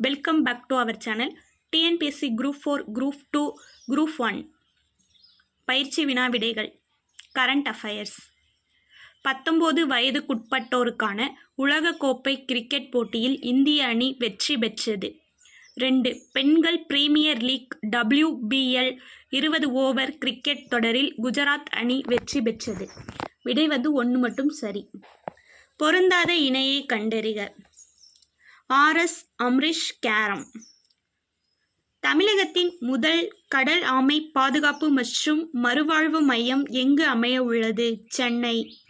Welcome back to our channel TNPSC group four group two group one பயிற்சி வினா விடைகள் current affairs பத்தொம்போது வயதுக்குட்பட்டோருக்கான உலகக்கோப்பை கிரிக்கெட் போட்டியில் இந்திய அணி வெற்றி பெற்றது. ரெண்டு பெண்கள் பிரீமியர் லீக் டபிள்யூபிஎல் இருபது ஓவர் கிரிக்கெட் தொடரில் குஜராத் அணி வெற்றி பெற்றது. விடை வந்து ஒன்று மட்டும் சரி. பொருந்தாத இணையை கண்டறிக. RS Amrish carrom. தமிழகத்தின் முதல் கடல் ஆமை பாதுகாப்பு மற்றும் மறுவாழ்வு மையம் எங்கு அமைய உள்ளது சென்னை.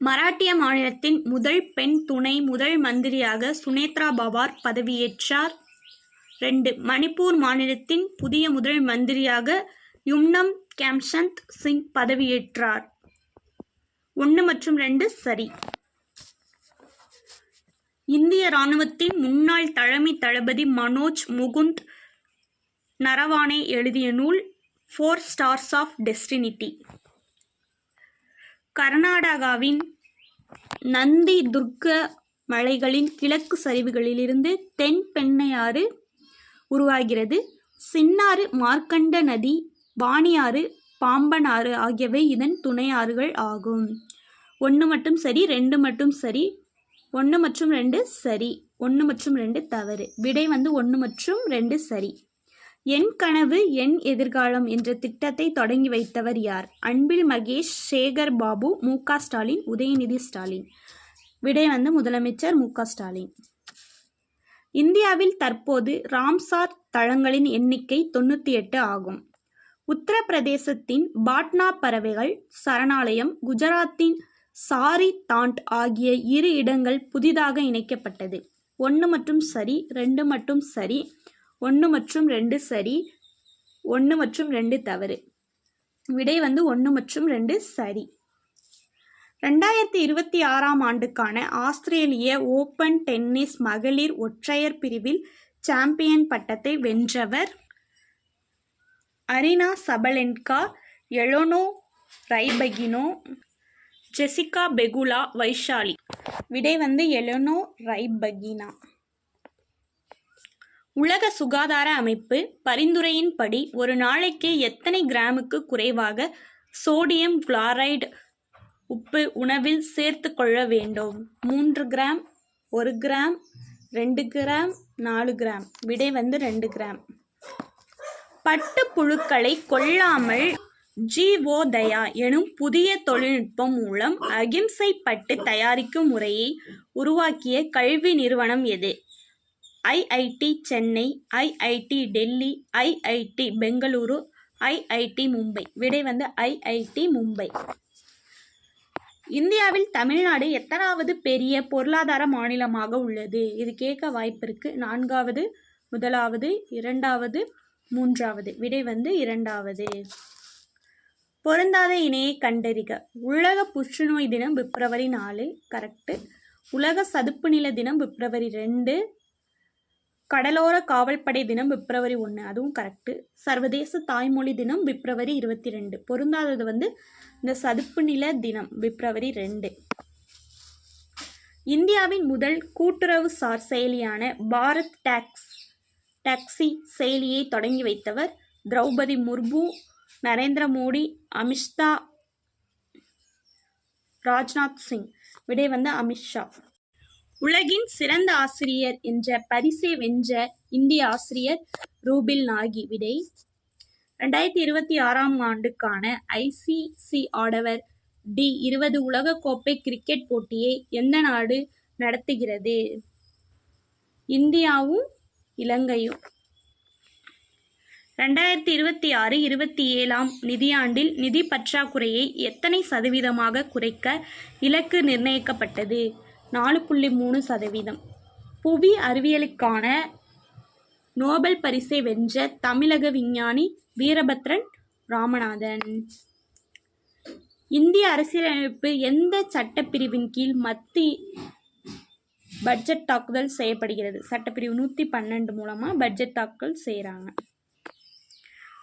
மராட்டிய மாநிலத்தின் முதல் பெண் துணை முதல் மந்திரியாக சுனேத்ரா பவார் பதவியேற்றார். ரெண்டு மணிப்பூர் மாநிலத்தின் புதிய முதல் மந்திரியாக யும்னம் கேம்சந்த் சிங் பதவியேற்றார். ஒன்று மற்றும் ரெண்டு சரி. இந்திய இராணுவத்தின் முன்னாள் தலைமை தளபதி மனோஜ் முகுந்த் நரவானே எழுதிய நூல் ஃபோர் ஸ்டார்ஸ் ஆஃப் டெஸ்டினிட்டி கர்நாடகாவின் நந்தி துர்க்க மலைகளின் கிழக்கு சரிவுகளிலிருந்து தென் பெண்ணையாறு உருவாகிறது. சின்னாறு மார்க்கண்ட நதி வாணியாறு பாம்பனாறு ஆகியவை இதன் துணையாறுகள் ஆகும். ஒன்று மட்டும் சரி ரெண்டு மட்டும் சரி. ஒன்று மற்றும் ரெண்டு சரி. ஒன்று மற்றும் ரெண்டு தவறு. விடை வந்து ஒன்று மற்றும் ரெண்டு சரி. என் கனவு என் எதிர்காலம் என்ற திட்டத்தை தொடங்கி வைத்தவர் யார்? அன்பில் மகேஷ் சேகர் பாபு மு க ஸ்டாலின் உதயநிதி ஸ்டாலின். விடை வந்து முதலமைச்சர் மு க ஸ்டாலின். இந்தியாவில் தற்போது ராம்சார் தளங்களின் எண்ணிக்கை தொண்ணூற்றி எட்டு ஆகும். உத்தரப்பிரதேசத்தின் பாட்னா பறவைகள் சரணாலயம் குஜராத்தின் சாரி தாண்ட் ஆகிய இரு இடங்கள் புதிதாக இணைக்கப்பட்டது. ஒன்று மற்றும் சரி ரெண்டு மட்டும் சரி ஒன்று மற்றும் ரெண்டு சரி ஒன்று மற்றும் ரெண்டு தவறு. விடை வந்து ஒன்று மற்றும் ரெண்டு சரி. ரெண்டாயிரத்தி இருபத்தி ஆறாம் ஆண்டுக்கான ஆஸ்திரேலிய ஓபன் டென்னிஸ் மகளிர் ஒற்றையர் பிரிவில் சாம்பியன் பட்டத்தை வென்றவர் Aryna Sabalenka Elena Rybakina Jessica Pegula Vaishali. விடை வந்து எலோனோ ரைபகினா. உலக சுகாதார அமைப்பு பரிந்துரையின்படி ஒரு நாளைக்கு எத்தனை கிராமுக்கு குறைவாக சோடியம் குளோரைடு உப்பு உணவில் சேர்த்து கொள்ள வேண்டும்? மூன்று கிராம் ஒரு கிராம் ரெண்டு கிராம் நாலு கிராம். விடை வந்து ரெண்டு கிராம். பட்டு புழுக்களை கொல்லாமல் ஜீவோதயா எனும் புதிய தொழில்நுட்பம் மூலம் அகிம்சை பட்டு தயாரிக்கும் முறையை உருவாக்கிய கல்வி நிறுவனம் எது? IIT Chennai IIT Delhi IIT Bengaluru IIT Mumbai. விடை வந்து ஐஐடி மும்பை. இந்தியாவில் தமிழ்நாடு எத்தனாவது பெரிய பொருளாதார மாநிலமாக உள்ளது? இது கேட்க வாய்ப்பு இருக்கு. நான்காவது முதலாவது இரண்டாவது மூன்றாவது. விடை வந்து இரண்டாவது. பொருந்தாத இணையை கண்டறிக. உலக புற்றுநோய் தினம் பிப்ரவரி நாலு கரெக்டு உலக சதுப்பு நில தினம் பிப்ரவரி ரெண்டு கடலோர காவல்படை தினம் பிப்ரவரி ஒன்று அதுவும் கரெக்டு சர்வதேச தாய்மொழி தினம் பிப்ரவரி இருபத்தி ரெண்டு. பொருந்தாதது வந்து இந்த சதுப்பு நில தினம் பிப்ரவரி ரெண்டு. இந்தியாவின் முதல் கூட்டுறவு சார் செயலியான பாரத் டாக்ஸ் டாக்ஸி செயலியை தொடங்கி வைத்தவர் திரௌபதி முர்மு. நரேந்திர மோடி அமித்ஷா ராஜ்நாத் சிங். விடை வந்து அமித்ஷா. உலகின் சிறந்த ஆசிரியர் என்ற பரிசை வென்ற இந்திய ஆசிரியர் ரூபில் நாகி விடை. ரெண்டாயிரத்தி இருபத்தி ஆறாம் ஆண்டுக்கான ஐசிசி ஆடவர் டி இருபது உலகக்கோப்பை கிரிக்கெட் போட்டியை எந்த நாடு நடத்துகிறது? இந்தியாவும் இலங்கையும். ரெண்டாயிரத்தி இருபத்தி ஆறு இருபத்தி ஏழாம் நிதியாண்டில் நிதி பற்றாக்குறையை எத்தனை சதவீதமாக குறைக்க இலக்கு நிர்ணயிக்கப்பட்டது? நாலு புள்ளி மூணு சதவீதம். புவி அறிவியலுக்கான நோபல் பரிசை வென்ற தமிழக விஞ்ஞானி வீரபத்ரன் ராமநாதன். இந்திய அரசியலமைப்பு எந்த சட்டப்பிரிவின் கீழ் மத்தி பட்ஜெட் தாக்குதல் செய்யப்படுகிறது? சட்டப்பிரிவு நூற்றி பன்னெண்டு மூலமாக பட்ஜெட் தாக்குதல் செய்கிறாங்க